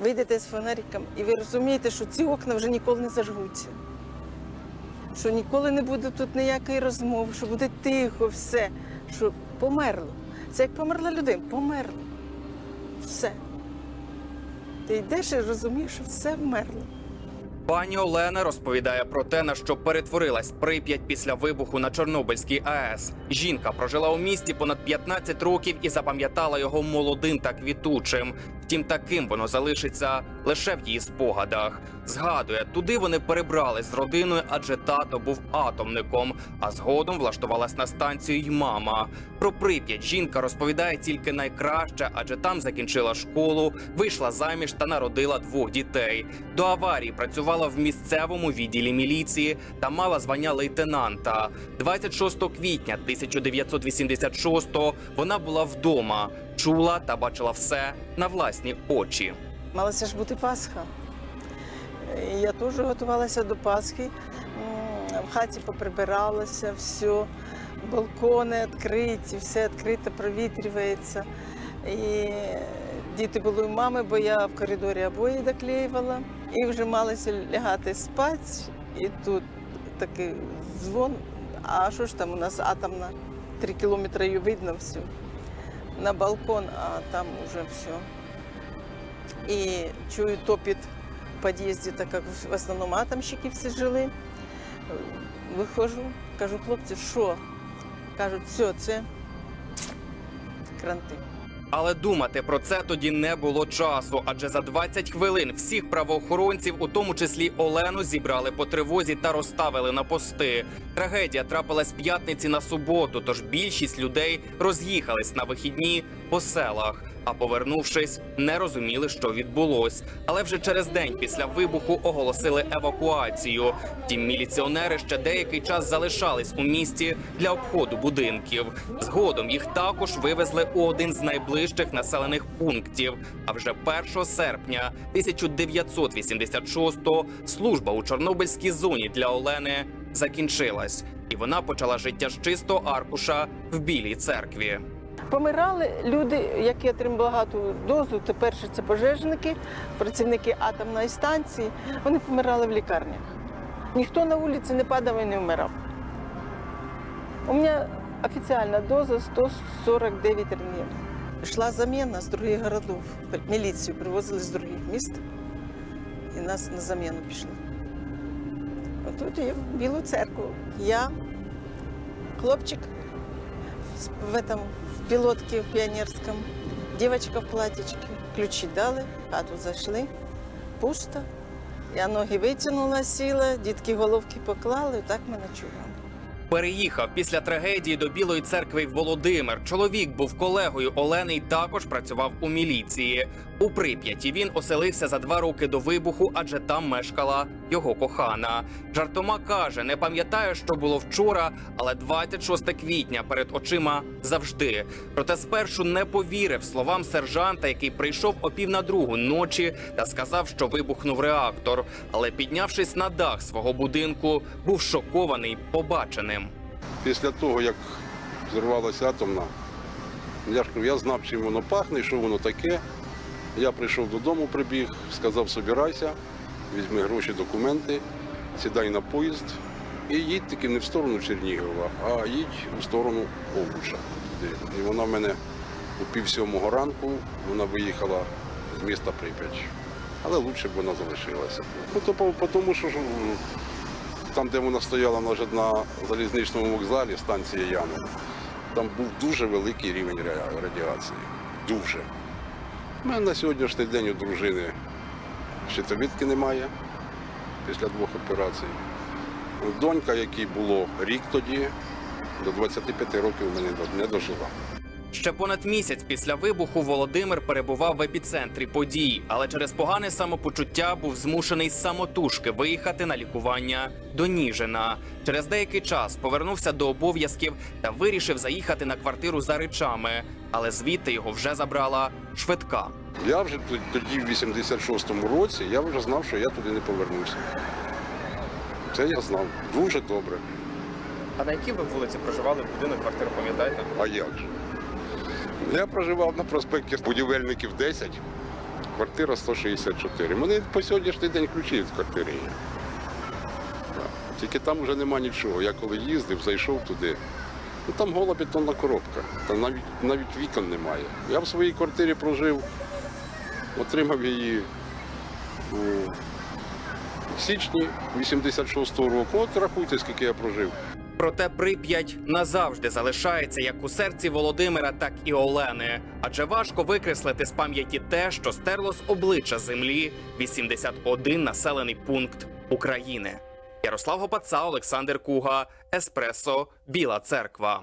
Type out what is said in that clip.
Вийдете з фонариком і ви розумієте, що ці окна вже ніколи не зажгуться. Що ніколи не буде тут ніякої розмови, що буде тихо, все. Що померло. Це як померла людина, померло. Все. Ти йдеш і розумієш, що все вмерло. Пані Олена розповідає про те, на що перетворилась Прип'ять після вибуху на Чорнобильській АЕС. Жінка прожила у місті понад 15 років і запам'ятала його молодим та квітучим. Втім, таким воно залишиться лише в її спогадах. Згадує, туди вони перебрались з родиною, адже тато був атомником. А згодом влаштувалась на станцію й мама. Про Прип'ять жінка розповідає тільки найкраще, адже там закінчила школу, вийшла заміж та народила двох дітей. До аварії працювала в місцевому відділі міліції та мала звання лейтенанта. 26 квітня 1986-го вона була вдома, чула та бачила все на власні очі. Малася ж бути Пасха. Я теж готувалася до Пасхи. В хаті поприбиралася, все, балкони відкриті, все відкрито, провітрюється. І діти були у мами, бо я в коридорі обої доклеювала. І вже малася лягати спати. І тут такий дзвон. А що ж там у нас атомна? Три кілометри її видно все. На балкон, а там уже все. И чую топит в подъезде, так как в основном атомщики всі жили. Виходжу, кажу, хлопці, що? Кажуть, все, це кранти. Але думати про це тоді не було часу, адже за 20 хвилин всіх правоохоронців, у тому числі Олену, зібрали по тривозі та розставили на пости. Трагедія трапилась п'ятниці на суботу, тож більшість людей роз'їхались на вихідні по селах. А повернувшись, не розуміли, що відбулось. Але вже через день після вибуху оголосили евакуацію. Втім, міліціонери ще деякий час залишались у місті для обходу будинків. Згодом їх також вивезли у один з найближчих населених пунктів. А вже 1 серпня 1986-го служба у Чорнобильській зоні для Олени закінчилась, і вона почала життя з чистого аркуша в білій церкві. Помирали люди, які отримали багату дозу. Тепер це пожежники, працівники атомної станції. Вони помирали в лікарнях. Ніхто на вулиці не падав і не вмирав. У мене офіційна доза 149 рентген. Йшла заміна з других городів. Міліцію привозили з других міст і нас на заміну пішли. Отут є в Білу церкву. Я, хлопчик в этом в пилотке в пионерском, девочка в платьечке. Ключи дали, хату зайшли, пусто. Я ноги витягнула, сіла, дітки головки поклали, так ми ночували. Переїхав після трагедії до Білої церкви Володимир. Чоловік був колегою Олени і також працював у міліції. У Прип'яті він оселився за два роки до вибуху, адже там мешкала його кохана. Жартома каже, не пам'ятає, що було вчора, але 26 квітня перед очима завжди. Проте спершу не повірив словам сержанта, який прийшов о пів на другу ночі та сказав, що вибухнув реактор. Але піднявшись на дах свого будинку, був шокований побаченим. Після того, як зірвалася атомна, я ж я знав, чим воно пахне, що воно таке. Я прийшов додому, прибіг, сказав, собирайся, візьми гроші, документи, сідай на поїзд і їдь таки не в сторону Чернігова, а їдь у сторону туди. І вона в мене у пів сьомого ранку вона виїхала з міста Прип'ять. Але краще б вона залишилася. Ну, то по, тому, що там, де вона стояла на залізничному вокзалі, станція Яна, там був дуже великий рівень радіації. Дуже. У мене на сьогоднішній день у дружини щитовідки немає після двох операцій. Донька, якій було рік тоді, до 25 років мене не дожила. Ще понад місяць після вибуху Володимир перебував в епіцентрі подій, але через погане самопочуття був змушений самотужки виїхати на лікування до Ніжина. Через деякий час повернувся до обов'язків та вирішив заїхати на квартиру за речами, але звідти його вже забрала швидка. Я вже тоді, в 86-му році, я вже знав, що я туди не повернуся. Це я знав дуже добре. А на якій ви вулиці проживали будинок, квартиру, пам'ятаєте? А як же? Я проживав на проспекті будівельників 10 квартира 164. У мене по сьогоднішній день ключі від квартири є. Тільки там вже нема нічого. Я коли їздив, зайшов туди. Ну там гола бетонна коробка, там навіть, навіть вікон немає. Я в своїй квартирі прожив, отримав її у січні 86-го року. От рахуйте, скільки я прожив. Проте Прип'ять назавжди залишається як у серці Володимира, так і Олени. Адже важко викреслити з пам'яті те, що стерло з обличчя землі 81 населений пункт України. Ярослав Гопаца, Олександр Куга, Еспресо, Біла Церква.